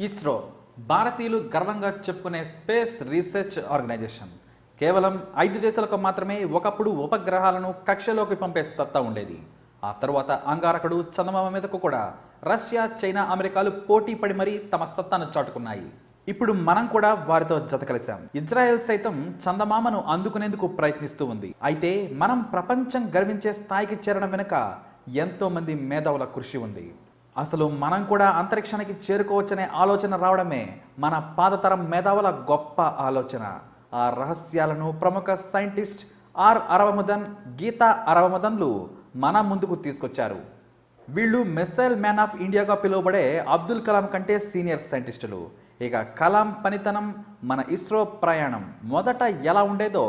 ఇస్రో భారతీయులు గర్వంగా చెప్పుకునే స్పేస్ రీసెర్చ్ ఆర్గనైజేషన్. కేవలం ఐదు దేశాలకు మాత్రమే ఒకప్పుడు ఉపగ్రహాలను కక్షలోకి పంపే సత్తా ఉండేది. ఆ తర్వాత అంగారకుడు చందమామ మీదకు కూడా రష్యా చైనా అమెరికాలు పోటీ పడి మరీ తమ సత్తాను చాటుకున్నాయి. ఇప్పుడు మనం కూడా వారితో జత కలిసాం ఇజ్రాయెల్ సైతం చందమామను అందుకునేందుకు ప్రయత్నిస్తూ ఉంది. అయితే మనం ప్రపంచం గర్వించే స్థాయికి చేరడం వెనుక ఎంతో మంది మేధావుల కృషి ఉంది. అసలు మనం కూడా అంతరిక్షానికి చేరుకోవచ్చనే ఆలోచన రావడమే మన పాతతరం మేధావుల గొప్ప ఆలోచన. ఆ రహస్యాలను ప్రముఖ సైంటిస్ట్ ఆర్ అరవముదన్ గీతా అరవముదన్లు మన ముందుకు తీసుకొచ్చారు. వీళ్ళు మిస్సైల్ మ్యాన్ ఆఫ్ ఇండియాగా పిలువబడే అబ్దుల్ కలాం కంటే సీనియర్ సైంటిస్టులు. ఇక కలాం పనితనం మన ఇస్రో ప్రయాణం మొదట ఎలా ఉండేదో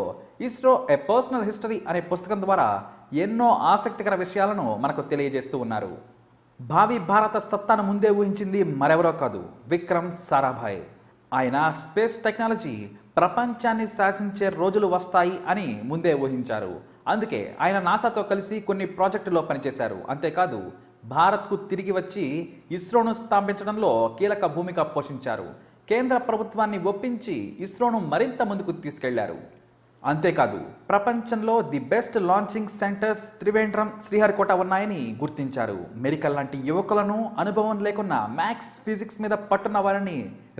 ఇస్రో ఎ పర్సనల్ హిస్టరీ అనే పుస్తకం ద్వారా ఎన్నో ఆసక్తికర విషయాలను మనకు తెలియజేస్తూ ఉన్నారు. భావి భారత సత్తాను ముందే ఊహించింది మరెవరో కాదు విక్రమ్ సారాభాయ్. ఆయన స్పేస్ టెక్నాలజీ ప్రపంచాన్ని శాసించే రోజులు వస్తాయి అని ముందే ఊహించారు. అందుకే ఆయన నాసాతో కలిసి కొన్ని ప్రాజెక్టులో పనిచేశారు. అంతేకాదు భారత్కు తిరిగి వచ్చి ఇస్రోను స్థాపించడంలో కీలక భూమిక పోషించారు. కేంద్ర ప్రభుత్వాన్ని ఒప్పించి ఇస్రోను మరింత ముందుకు తీసుకెళ్ళారు. అంతేకాదు ప్రపంచంలో the best launching centres Trivandrum Sriharikota ఉన్నాయని గుర్తించారు. మెరికల్ లాంటి యువకులను అనుభవం లేకున్నా మ్యాథ్స్ ఫిజిక్స్ మీద పట్టున్న వారిని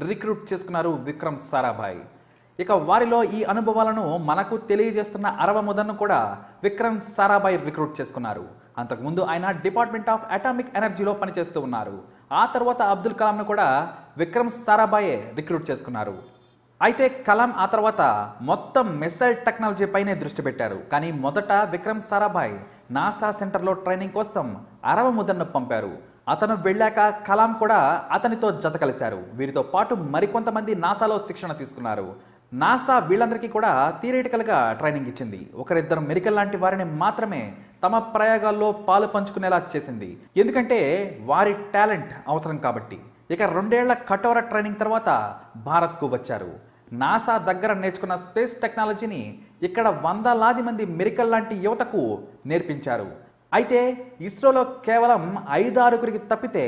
రిక్రూట్ చేసుకున్నారు విక్రమ్ సారాభాయ్. ఇక వారిలో ఈ అనుభవాలను మనకు తెలియజేస్తున్న అరవ ముదన్ను కూడా విక్రమ్ సారాభాయ్ రిక్రూట్ చేసుకున్నారు. అంతకుముందు ఆయన డిపార్ట్మెంట్ ఆఫ్ అటామిక్ ఎనర్జీలో పనిచేస్తూ ఉన్నారు. ఆ తర్వాత అబ్దుల్ కలాంను కూడా విక్రమ్ సారాభాయే రిక్రూట్ చేసుకున్నారు. అయితే కలాం ఆ తర్వాత మొత్తం మిసైల్ టెక్నాలజీ పైనే దృష్టి పెట్టారు. కానీ మొదట విక్రమ్ సారాభాయ్ నాసా సెంటర్లో ట్రైనింగ్ కోసం అరవ ముదన్ను పంపారు. అతను వెళ్ళాక కలాం కూడా అతనితో జత కలిశారు. వీరితో పాటు మరికొంతమంది నాసాలో శిక్షణ తీసుకున్నారు. నాసా వీళ్ళందరికీ కూడా థియరిటికల్గా ట్రైనింగ్ ఇచ్చింది. ఒకరిద్దరు మెరికల్ లాంటి వారిని మాత్రమే తమ ప్రయోగాల్లో పాలు పంచుకునేలా చేసింది. ఎందుకంటే వారి టాలెంట్ అవసరం కాబట్టి. ఇక రెండేళ్ళ కఠోర ట్రైనింగ్ తర్వాత భారత్కు వచ్చారు. నాసా దగ్గర నేర్చుకున్న స్పేస్ టెక్నాలజీని ఇక్కడ వందలాది మంది మెరికల్ లాంటి యువతకు నేర్పించారు. అయితే ఇస్రోలో కేవలం ఐదు ఆరుగురికి తప్పితే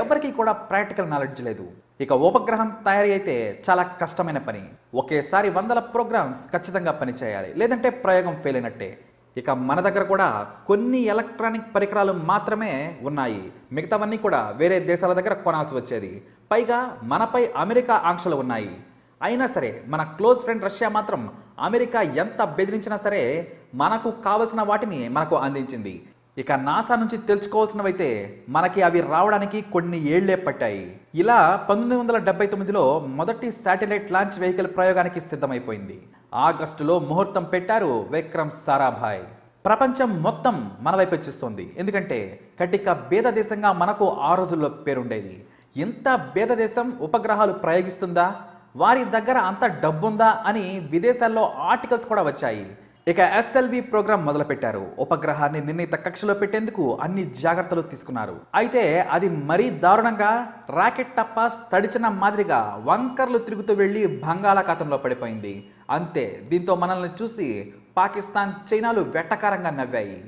ఎవరికీ కూడా ప్రాక్టికల్ నాలెడ్జ్ లేదు. ఇక ఉపగ్రహం తయారీ అయితే చాలా కష్టమైన పని. ఒకేసారి వందల ప్రోగ్రామ్స్ ఖచ్చితంగా పనిచేయాలి. లేదంటే ప్రయోగం ఫెయిల్ అయినట్టే. ఇక మన దగ్గర కూడా కొన్ని ఎలక్ట్రానిక్ పరికరాలు మాత్రమే ఉన్నాయి. మిగతావన్నీ కూడా వేరే దేశాల దగ్గర కొనాల్సి వచ్చేది. పైగా మనపై అమెరికా ఆంక్షలు ఉన్నాయి. అయినా సరే మన క్లోజ్ ఫ్రెండ్ రష్యా మాత్రం అమెరికా ఎంత బెదిరించినా సరే మనకు కావలసిన వాటిని మనకు అందించింది. ఇక నాసా నుంచి తెలుసుకోవాల్సినవైతే మనకి అవి రావడానికి కొన్ని ఏళ్ళే పట్టాయి. ఇలా పంతొమ్మిది వందల డెబ్బై తొమ్మిదిలో మొదటి శాటిలైట్ లాంచ్ వెహికల్ ప్రయోగానికి సిద్ధమైపోయింది. ఆగస్టులో ముహూర్తం పెట్టారు విక్రమ్ సారాభాయ్. ప్రపంచం మొత్తం మన వైపు వచ్చిస్తుంది ఎందుకంటే కటిక బేద దేశంగా మనకు ఆ రోజుల్లో పేరుండేది. ఇంత బేద దేశం ఉపగ్రహాలు ప్రయోగిస్తుందా? వారి దగ్గర అంత డబ్బుందా అని విదేశాల్లో ఆర్టికల్స్ కూడా వచ్చాయి. ఇక ఎస్ఎల్వి ప్రోగ్రాం మొదలుపెట్టారు. ఉపగ్రహాన్ని నిర్ణీత కక్షలో పెట్టేందుకు అన్ని జాగ్రత్తలు తీసుకున్నారు. అయితే అది మరీ దారుణంగా రాకెట్ టప్పాస్ తడిచిన మాదిరిగా వంకర్లు తిరుగుతూ వెళ్ళి బంగాళాఖాతంలో పడిపోయింది. అంతే దీంతో మనల్ని చూసి పాకిస్తాన్ చైనాలు వెట్టకారంగా నవ్వాయి.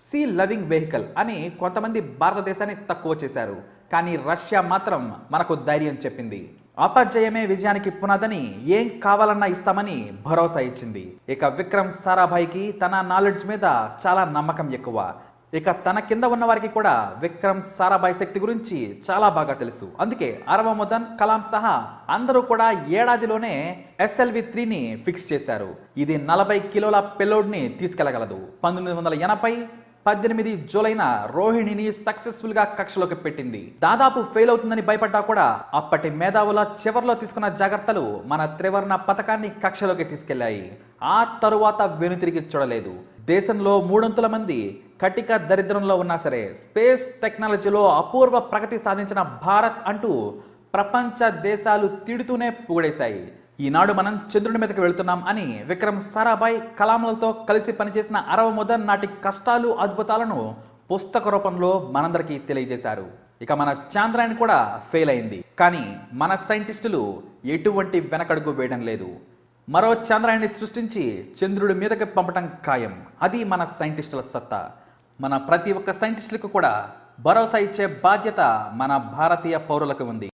సీ లవింగ్ వెహికల్ అని కొంతమంది భారతదేశాన్ని తక్కువ చేశారు. కానీ రష్యా మాత్రం మనకు ధైర్యం చెప్పింది. అపజయమే విజయానికి పునాదని ఏం కావాలన్నా ఇస్తామని భరోసా ఇచ్చింది. ఇక విక్రమ్ సారాభాయ్కి తన నాలెడ్జ్ మీద చాలా నమ్మకం ఎక్కువ. ఇక తన కింద ఉన్న వారికి కూడా విక్రమ్ సారాభాయ్ శక్తి గురించి చాలా బాగా తెలుసు. అందుకే అరవముదన్ కలాం సహా అందరూ కూడా ఏడాదిలోనే ఎస్ఎల్వి త్రీని ఫిక్స్ చేశారు. ఇది నలభై కిలోల పెలోడ్ని తీసుకెళ్ళగలదు. పంతొమ్మిది వందల ఎనభై పద్దెనిమిది జూలైన రోహిణిని సక్సెస్ఫుల్గా కక్షలోకి పెట్టింది. దాదాపు ఫెయిల్ అవుతుందని భయపడ్డా కూడా అప్పటి మేధావుల చివర్లో తీసుకున్న జాగ్రత్తలు మన త్రివర్ణ పథకాన్ని కక్షలోకి తీసుకెళ్ళాయి. ఆ తరువాత వెనుతిరిగి చూడలేదు. దేశంలో మూడొంతుల మంది కటిక దరిద్రంలో ఉన్నా సరే స్పేస్ టెక్నాలజీలో అపూర్వ ప్రగతి సాధించిన భారత్ అంటూ ప్రపంచ దేశాలు తిడుతూనే పొగిడేశాయి. ఈనాడు మనం చంద్రుడి మీదకి వెళ్తున్నాం అని విక్రమ్ సారాభాయ్ కలాములతో కలిసి పనిచేసిన అరవ ముదన్ నాటి కష్టాలు అద్భుతాలను పుస్తక రూపంలో మనందరికీ తెలియజేశారు. ఇక మన చాంద్రాయన్ కూడా ఫెయిల్ అయింది. కానీ మన సైంటిస్టులు ఎటువంటి వెనకడుగు వేయడం లేదు. మరో చంద్రాయన్ని సృష్టించి చంద్రుడి మీదకి పంపటం ఖాయం. అది మన సైంటిస్టుల సత్తా. మన ప్రతి ఒక్క సైంటిస్టులకు కూడా భరోసా ఇచ్చే బాధ్యత మన భారతీయ పౌరులకు ఉంది.